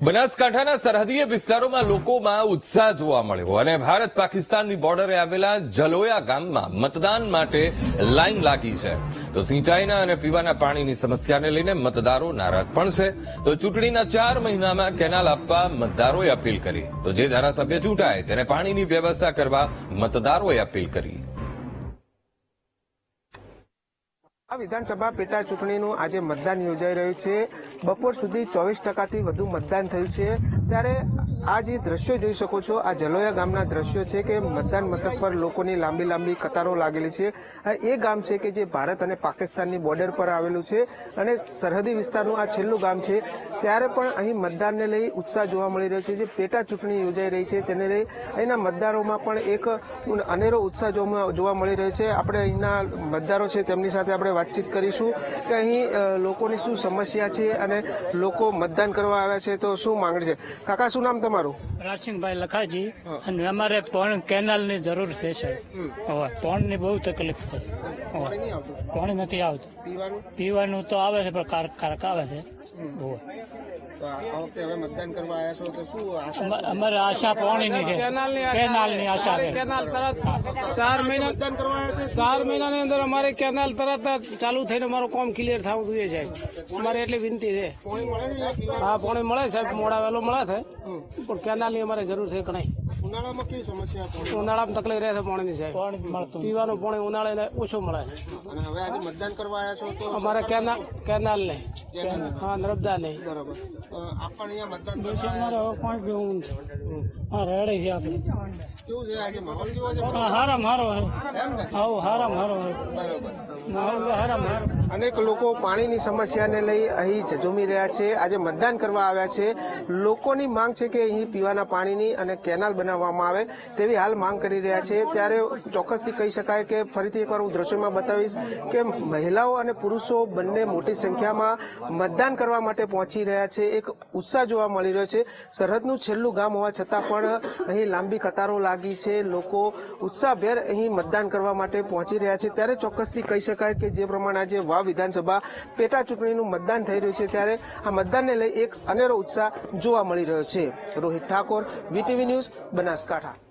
બનાસકાંઠાના સરહદીય વિસ્તારોમાં લોકોમાં ઉત્સાહ જોવા મળ્યો અને ભારત પાકિસ્તાનની બોર્ડરે આવેલા જલોયા ગામમાં મતદાન માટે લાઈન લાગી છે. તો સિંચાઈના અને પીવાના પાણીની સમસ્યાને લઈને મતદારો નારાજ પણ છે. તો ચૂંટણીના ચાર મહિનામાં કેનાલ આપવા મતદારોએ અપીલ કરી. તો જે ધારાસભ્ય ચૂંટાય તેને પાણીની વ્યવસ્થા કરવા મતદારોએ અપીલ કરી. આ વિધાનસભા પેટા ચૂંટણીનું આજે મતદાન યોજાઈ રહ્યું છે. બપોર સુધી ચોવીસ ટકાથી વધુ મતદાન થયું છે. ત્યારે આ જે દ્રશ્યો જોઈ શકો છો, આ જલોયા ગામના દ્રશ્યો છે કે મતદાન મથક પર લોકોની લાંબી લાંબી કતારો લાગેલી છે. એ ગામ છે કે જે ભારત અને પાકિસ્તાનની બોર્ડર પર આવેલું છે અને સરહદી વિસ્તારનું આ છેલ્લું ગામ છે. ત્યારે પણ અહીં મતદાનને લઈ ઉત્સાહ જોવા મળી રહ્યો છે જે પેટા ચૂંટણી યોજાઈ રહી છે તેને લઈ અહીંના મતદારોમાં પણ એક અનેરો ઉત્સાહ જોવા મળી રહ્યો છે. આપણે અહીંના મતદારો છે તેમની સાથે આપણે વાતચીત કરીશું કે અહીં લોકોની શું સમસ્યા છે અને લોકો મતદાન કરવા આવ્યા છે તો શું માંગણી છે? કાકા, શું નામ તમારું? રાસિંગભાઈ લખાજી. અને અમારે પણ કેનાલની જરૂર છે સાહેબ. હવે ની બહુ તકલીફ છે. પાણી નથી આવતું. પીવાનું? તો આવે છે પણ કારક આવે છે. તો આ આ વખતે હવે મતદાન કરવા આવ્યા છો તો શું આશા અમા- અમારે આશા પાણીની છે. કેનાલની આશા છે. કેનાલ તરત ચાર મહિના મતદાન કરવા આવ્યા છે? ચાર મહિનાની અંદર અમારે કેનાલ તરત જ ચાલુ થઈને અમારું કામ ક્લિયર થવું જોઈએ સાહેબ. અમારે એટલી વિનંતી છે. છે? હા પાણી મળે સાહેબ. મોડા વહેલો મળે છે. પણ કેનાલની અમારે જરૂર છે ઘણી ઉનાળામાં કેવી સમસ્યા ઉનાળામાં તકલીફ રહે છે પાણીની સાહેબ. પીવાનું પાણી ઉનાળે ઓછું મળે અને હવે આજે મતદાન કરવા આવ્યા છો તો અમારે કેનાલ કેનાલ. નહીં હા નર્મદા નહીં બરાબર. અ, અહીંયા મતદાન કરવા અમારે હવે પાણી પીવું છે. હા રેડી છે આપણે. કેવું છે? આજે માહોલ કેવો છે? હારામ હારો છે એમ ને? હા હારામ હારો બરાબર. માહોલ હારામ હારો. અનેક લોકો પાણીની સમસ્યાને લઈ અહીં જજુમી રહ્યા છે. આજે મતદાન કરવા આવ્યા છે. લોકોની માંગ છે કે અહીં પીવાના પાણીની અને કેનાલ બનાવવામાં આવે તેવી હાલ માંગ કરી રહ્યા છે. ત્યારે ચોક્કસથી કહી શકાય કે ફરીથી એકવાર હું દ્રશ્યમાં બતાવીશ કે મહિલાઓ અને પુરુષો બંને મોટી સંખ્યામાં મતદાન કરવા માટે પહોંચી રહ્યા છે. એક ઉત્સાહ જોવા મળી રહ્યો છે. સરહદનું છેલ્લું ગામ હોવા છતાં પણ અહીં લાંબી કતારો લાગી છે. લોકો ઉત્સાહભેર અહીં મતદાન કરવા માટે પહોંચી રહ્યા છે. ત્યારે ચોક્કસથી કહી શકાય કે જે પ્રમાણે આજે વાવ વિધાનસભા પેટા ચૂંટણીનું મતદાન થઈ રહ્યું છે, ત્યારે આ મતદાનને લઈ એક અનેરો ઉત્સાહ જોવા મળી રહ્યો છે. Rohit Thakor VTV news Banaskantha.